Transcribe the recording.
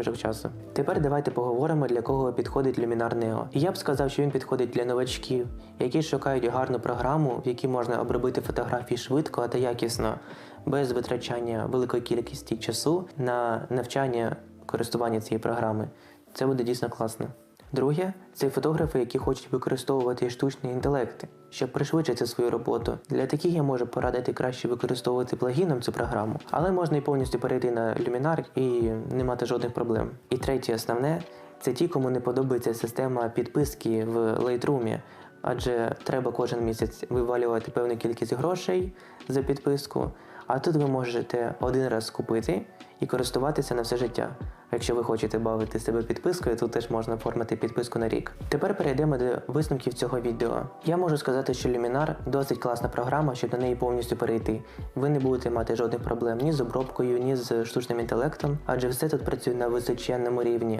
проміжок часу. Тепер давайте поговоримо, для кого підходить Luminar Neo. І я б сказав, що він підходить для новачків, які шукають гарну програму, в якій можна обробити фотографії швидко та якісно, без витрачання великої кількості часу на навчання користування цієї програми. Це буде дійсно класно. Друге, це фотографи, які хочуть використовувати штучний інтелект, щоб пришвидшити свою роботу. Для таких я можу порадити краще використовувати плагіном цю програму, але можна і повністю перейти на Luminar і не мати жодних проблем. І третє, основне, це ті, кому не подобається система підписки в Lightroom, адже треба кожен місяць вивалювати певну кількість грошей за підписку. А тут ви можете один раз купити і користуватися на все життя. Якщо ви хочете бавити себе підпискою, тут теж можна оформити підписку на рік. Тепер перейдемо до висновків цього відео. Я можу сказати, що Luminar досить класна програма, щоб на неї повністю перейти. Ви не будете мати жодних проблем ні з обробкою, ні з штучним інтелектом, адже все тут працює на височенному рівні.